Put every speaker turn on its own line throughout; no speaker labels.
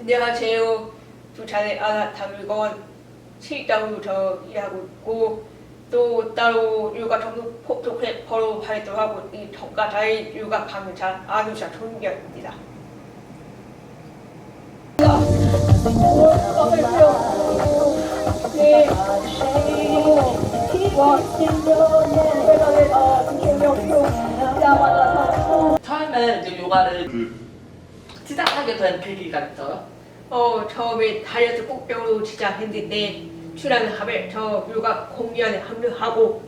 안녕하세요. 부산의 아나타물건 실장으로 저 일하고 있고 또 따로 육아 전문 포토그래퍼로 활동하고 있는 정가자의 육아 강사 아누샤 존경입니다.
처음에 이제 요가를 시작하게 된 계기가 있어요.
어, 처음에 다이어트 목표로 시작했는데 출연을 하면 저 육아 공연에 합류하고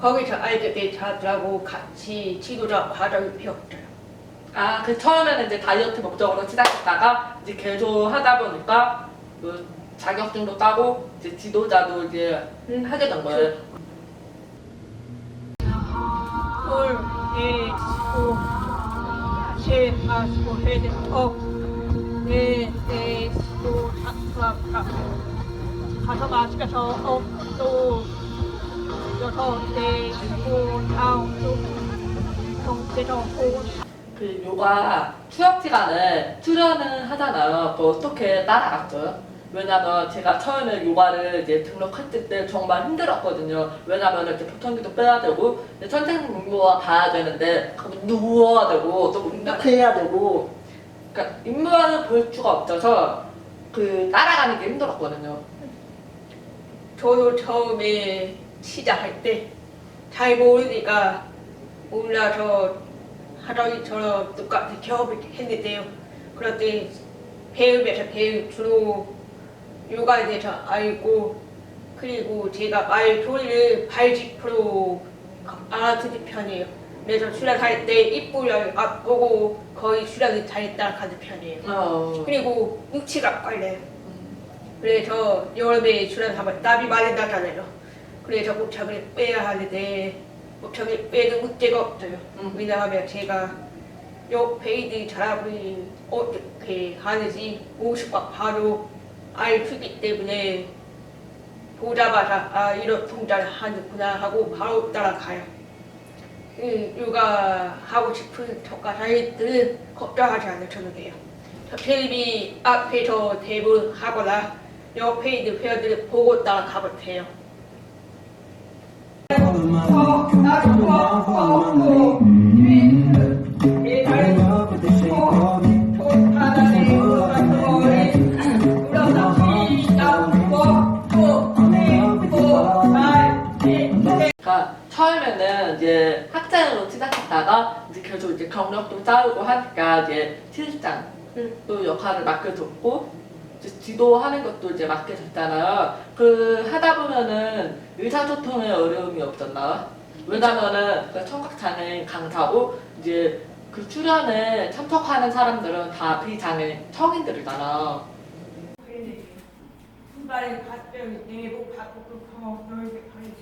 거기서 알게 자들하고 같이 지도자 과정을 배웠어요.
아, 그 처음에는 이제 다이어트 목적으로 시작했다가 이제 계속 하다 보니까 그 자격증도 따고 이제 지도자도 이제
음,
하게 된 거예요.
홀, 네, 오, 셋, 어, 네, 네, 또, 다섯, 다섯, 다섯, 맞춰서, 어, 또, 여섯, 네, 오,
그 요가 추억 시간에 출연을 하잖아요. 그 어떻게 따라갔어요? 왜냐면 제가 처음에 요가를 이제 등록했을 때 정말 힘들었거든요. 왜냐면 이제 보청기도 빼야 되고 선생님 임무와 봐야 되는데 누워야 되고 또 이렇게 해야 되고 그러니까 임무를 볼 수가 없어서 그 따라가는 게 힘들었거든요.
저도 처음에 시작할 때 잘 모르니까 몰라서 하더니처럼 똑같은 경험을 했는데요. 그런데 배우면서 배우 주로 요가에 대해서 알고 그리고 제가 말 소리를 80% 알아듣는 편이에요. 그래서 수련할 때 입구를 앞보고 거의 수련을 잘 따라가는 편이에요.
어.
그리고 육치가 빨라요. 그래서 여름에 출연하면 땀이 많이 나잖아요. 그래서 목청을 빼야 하는데 목청을 빼는 문제가 없어요.
음.
왜냐하면 제가 요 페이드 잘하고 어떻게 하는지 모습과 바로 알수 있기 때문에 보자마자 아 이런 동작을 하는구나 하고 바로 따라가요. 그 요가 하고 싶은 저가자들은 걱정하지 않으셔도 돼요. 저 텔레비 앞에서 대본 하거나 옆에 있는 회원들을 보고 따라가면 돼요.
그러니까 이제 학생으로 시작했다가 이제 계속 이제 경력도 쌓고 하니까 이제 실장
응.
또 역할을 맡겨줬고 이제 지도하는 것도 이제 맡겨줬잖아요. 그 하다 보면은 의사소통에 어려움이 없었나요? 왜냐면은 그 청각장애인 강사고 이제 그 출연에 참석하는 사람들은 다 비장애 성인들이잖아.
발을 발병이 강하고 넓게 벌리죠. 이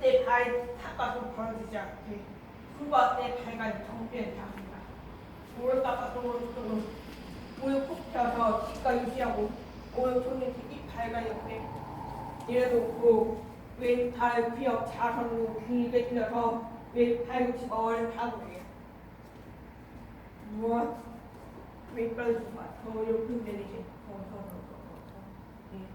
때 발이 탁가서 벌어지지 않게 후바 때 발간이 정비에 닿습니다. 무릎 깎아서 오른쪽으로 무릎 푹 펴서 뒷가 유지하고 오른손에 이 발간 옆에 내려놓고 왼발 귀엽 자선으로 길게 들어서 왼 팔꿈치 머리를 잡으래요. 무엇? 왼발 더 내리지 더더더 그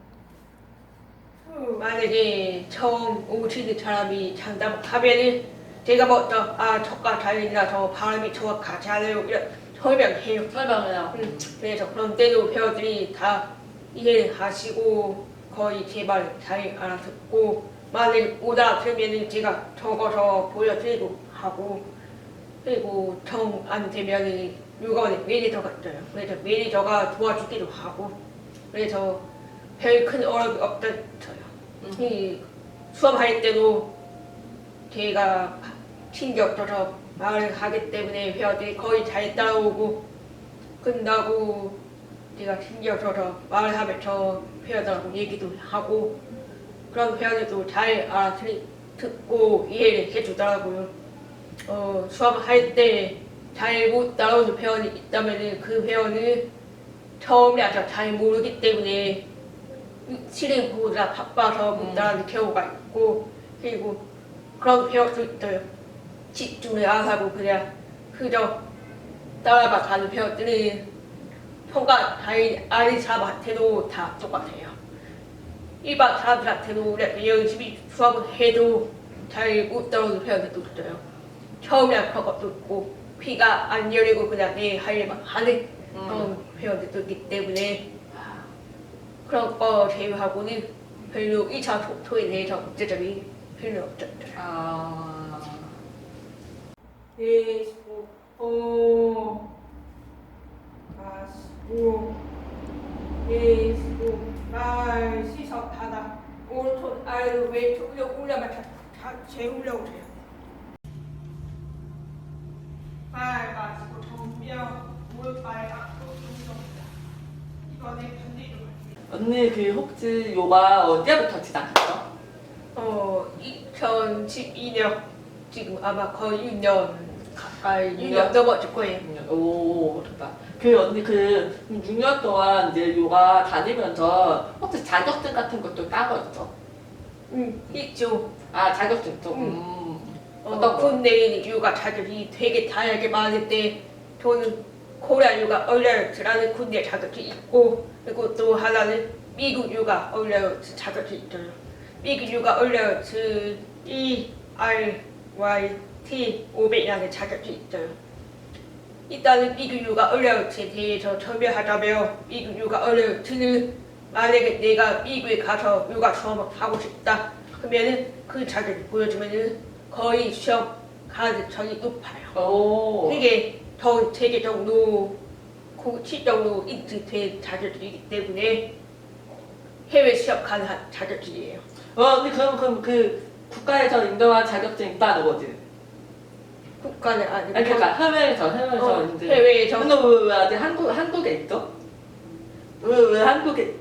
만약에 처음 오시는 사람이 장담하면은 제가 먼저 아 저가 달리라서 발음이 정확하지 않아요 이런 설명해요.
설명해요.
음, 그래서 그런 때도 배우들이 다 이해하시고 거의 제 말 잘 알아듣고 만약에 못 알아들으면은 제가 적어서 보여드리고 하고 그리고 정 안 되면은 육아원에 매니저가 있어요. 그래서 매니저가 도와주기도 하고 그래서 별 큰 어려움이 없다 쳐요.
음.
이 수업할 때도 제가 신경 써서 말을 하기 때문에 회원들이 거의 잘 따라오고 끝나고 제가 신경 써서 말을 하면서 회원들하고 얘기도 하고 그런 회원들도 잘 알아듣고 이해를 해주더라고요. 어, 수업할 때 잘 못 따라오는 회원이 있다면 그 회원은 처음이라서 잘 모르기 때문에 실행 보다 바빠서 못
음.
따라하는 경우가 있고 그리고 그런 회원도 있어요. 집중을 안 하고 그냥 그저 따라만 가는 회원들은 손과 다리, 아리 사람한테도 다 똑같아요. 일반 사람들한테도 열심히 수업을 해도 잘못 들어오는 회원들도 있어요. 처음에 그런 것도 있고 귀가 안 열리고 그냥 내 할 일만 하는
음.
그런 회원들도 있기 때문에 그런 거 제외하고는 별로 2차 독토에 대해서 문제점이 별로 없었어요.
아.
네, 오, 오, 네, 말 시석 하나, 오른손 아래로 왼쪽으로 올려만 다, 다 재올려오세요. 발 마시고 정면, 무릎발 앞으로 줍니다. 이번에 반대로 갈게요.
언니 그 혹시 요가 언제부터 시작했어?
어, 2012년 지금 아마 거의 6년 가까이 6년 넘어질 거예요.
오, 좋다. 그 언니 그 6년 동안 이제 요가 다니면서 혹시 자격증 같은 것도 있어?
음, 있죠.
아, 자격증도?
응.
음.
어떤 군대인 육아 자격이 되게 다양하게 많은데 저는 코리아 육아 얼레르트라는 군대 자격이 있고 그리고 또 하나는 미국 육아 얼레르트 자격이 있어요. 미국 육아 얼레르트 E R Y T 500이라는 자격이 있어요. 일단은 미국 육아 얼레르트에 대해서 설명하자면 미국 육아 얼레르트는 만약에 내가 미국에 가서 육아 수업을 하고 싶다 그러면은 그 자격을 보여주면은 거의 시험 가능성이 높아요.
오.
이게 전 세계적으로 공식적으로 인증된 자격이기 때문에 해외 시험 가능한 자격이에요.
어, 언니 그럼 그럼 그 국가에서 인정한 자격증 있다는 거지?
국가는 아니고
아니 그러니까 해외에서 해외에서
어,
인증.
해외에서
근데 왜, 왜 아직 한국 한국에 있어? 왜 왜 한국에?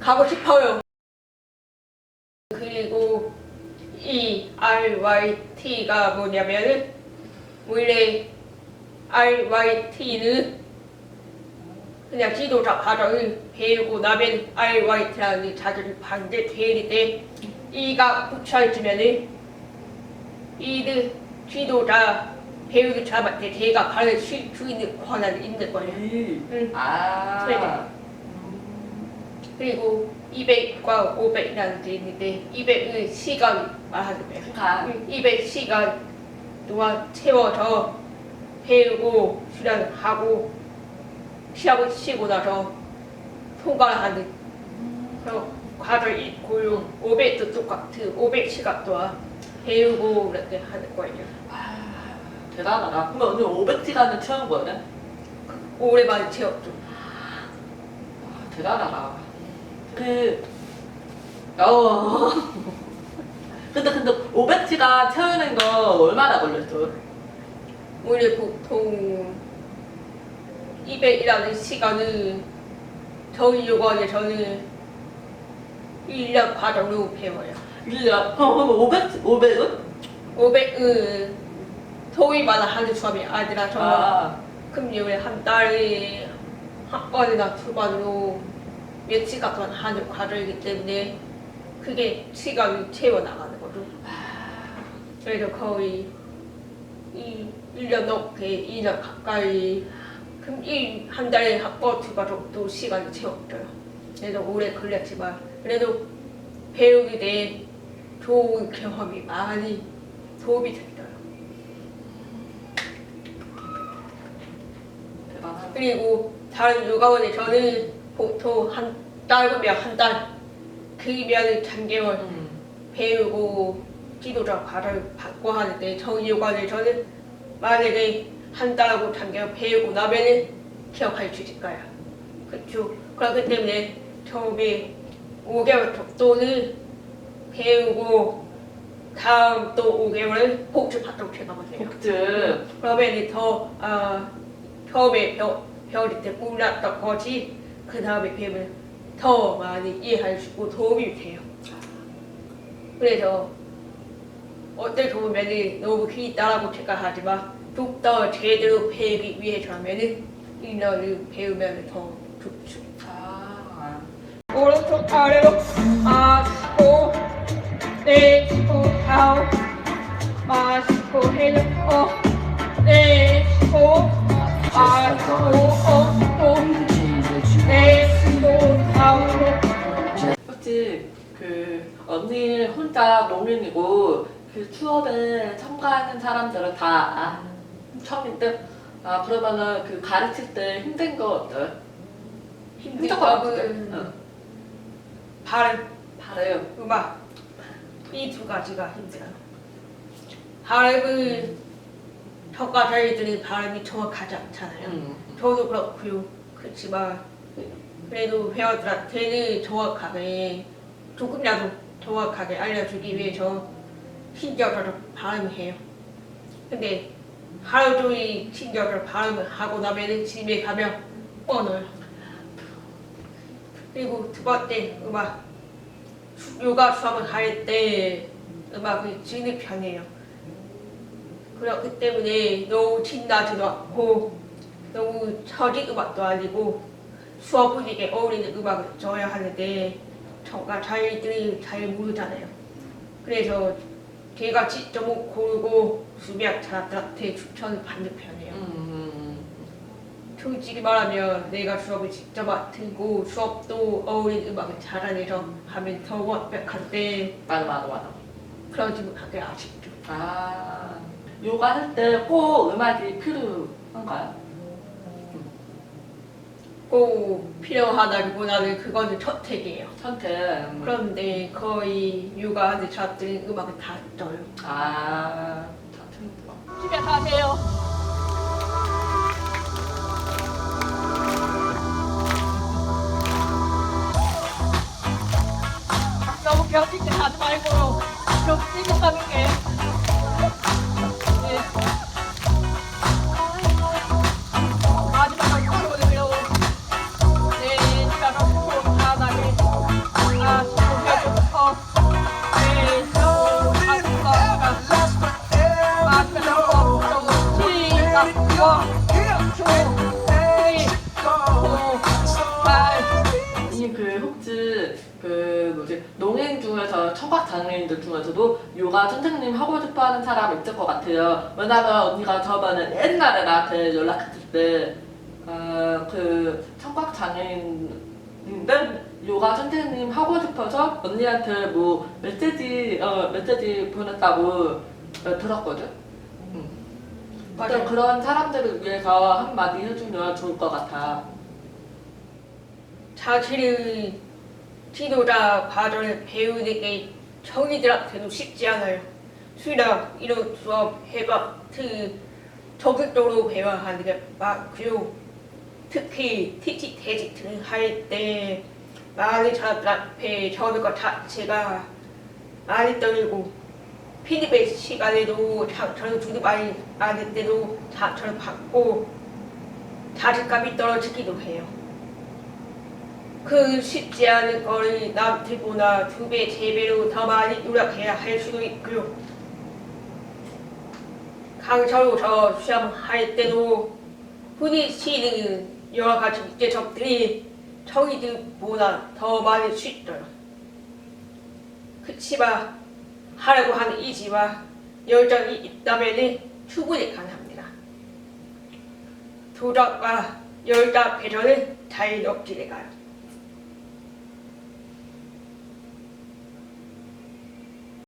가고 싶어요. 그리고 이 RYT가 뭐냐면은 원래 RYT는 그냥 지도자 과정을 배우고 나면 RYT라는 자격이 반대 되는데 이가 붙여있으면은 이들 지도자 배우는 사람한테 제가 가르칠 수 있는 권한이 있는 거예요.
이.
응.
아.
네네. 그리고 200과 500이라는 게 있는데 200은 시간 말하는 거예요.
시간.
200시간 동안 채워서 배우고 수련하고 시합을 치고 나서 통과하는 그런 과정이 있고요. 500도 똑같은 500시간 동안 배우고 이렇게 하는 거예요.
아, 대단하다. 그럼 언니 500시간을 채운 거네?
오랜만에 채웠죠.
아, 대단하다. 그, 어. 근데, 근데 500시간 채우는 거 얼마나 걸렸어?
원래 보통 200이라는 시간은 저희 요관에서는 1년 과정으로 배워요.
1년? 그럼 500, 500은?
500은 토익만 하는 수업이 아니라서
아,
금요일 한 달에 한 번이나 두 번으로 몇 시간 동안 하는 과정이기 때문에 그게 시간을 채워 나가는 거죠. 그래서 거의 이 1년 넘게 2년 가까이 그럼 이한 달에 한 번, 두번 정도 시간을 채웠어요. 그래서 오래 걸렸지만 그래도 배우게 된 좋은 경험이 많이 도움이 됐어요.
대단하다.
그리고 다른 요가원에 저는 보통 한 짧으면 한 달, 길면 3개월
음.
배우고 지도자 과를 받고 하는데 저는 만약에 한 달하고 3개월 배우고 나면은 기억할 수 있을 거야. 그렇죠. 그렇기 때문에 처음에 5개월 정도는 배우고 다음 또 5개월을 복습하도록 생각하세요.
복즙.
그러면 더 아, 처음에 배, 배울 때 몰랐던 거지 그 다음에 배우면 더 많이 이해할 수 있고 도움이 돼요. 그래서 어떨 보면은 너무 길다라고 생각하지만 좀 더 제대로 배우기 위해서라면은 1년을 배우면 더 좋죠.
아.
오른쪽 아래로 마시고 내쉬고 다운 마시고 해놓고 내쉬고
수업에 참가하는 사람들은 다 아, 처음인데 아 그러면은 그 가르칠 때 힘든 거 어때요?
힘든
힘든 거 같은데? 응.
발음,
잘해요.
음악 이 두 가지가 힘들어요. 발음은 저가 저희들이 발음이 정확하지 않잖아요.
음.
저도 그렇고요. 그렇지만 그래도 회원들한테는 정확하게 조금이라도 정확하게 알려주기 위해서 신경을 발음해요. 근데 하루 종일 신경을 발음을 하고 나면 집에 가면 뻔해요. 그리고 두 번째 음악 수- 요가 수업을 할 때 음악을 듣는 편이에요. 그렇기 때문에 너무 신나지도 않고 너무 처진 음악도 아니고 수업 분위기에 어울리는 음악을 줘야 하는데 정말 저희들이 잘 모르잖아요. 그래서 제가 직접 고르고 수비학 사람들한테 추천을 받는 편이에요.
음.
솔직히 말하면 내가 수업을 직접 맡고 수업도 어울리는 음악을 잘하내서 하면 더 완벽한데
맞아 맞아 맞아.
그러지 못하게 아쉽죠.
아 요가 할 때 꼭 음악이 필요한가요?
꼭 필요하다기보다는 그거는 선택이에요.
선택. 음.
그런데 거의 육아하는 사람들은 음악을 다 떠요.
아, 다 틀리구나.
집에 가세요.
이그 혹시 그 뭐지 농인 중에서 청각 장애인들 중에서도 요가 선생님 하고 싶어하는 사람 있을 것 같아요. 왜냐면 언니가 저번에 옛날에 나한테 연락했을 때그 청각 장애인인데 요가 선생님 하고 싶어서 언니한테 뭐 메시지 어 메시지 보냈다고 어, 들었거든. 응. 어떤 그런 사람들을 위해서 한마디 해주면 좋을 것 같아.
자신의 지도자 과정을 배우는 게 정의들한테도 쉽지 않아요. 수학, 이론 수업, 해박, 트 적극적으로 배워하는 게 맞고요. 특히 티치 테지트를 할때 많은 사람들 앞에 서는 것 자체가 많이 떨리고 피드백 시간에도 상처를 주도 많이 많은데도 상처를 받고 자신감이 떨어지기도 해요. 그 쉽지 않은 거를 남들보다 두 배, 세 배로 더 많이 노력해야 할 수도 있고요. 강사로서 시험할 때도 부딪히는 여러 가지 문제점들이 저희들보다 더 많이 쉽어요. 그치만 하려고 하는 의지와 열정이 있다면 충분히 가능합니다. 도전과 열정 배려는 잘 넘치게 가요.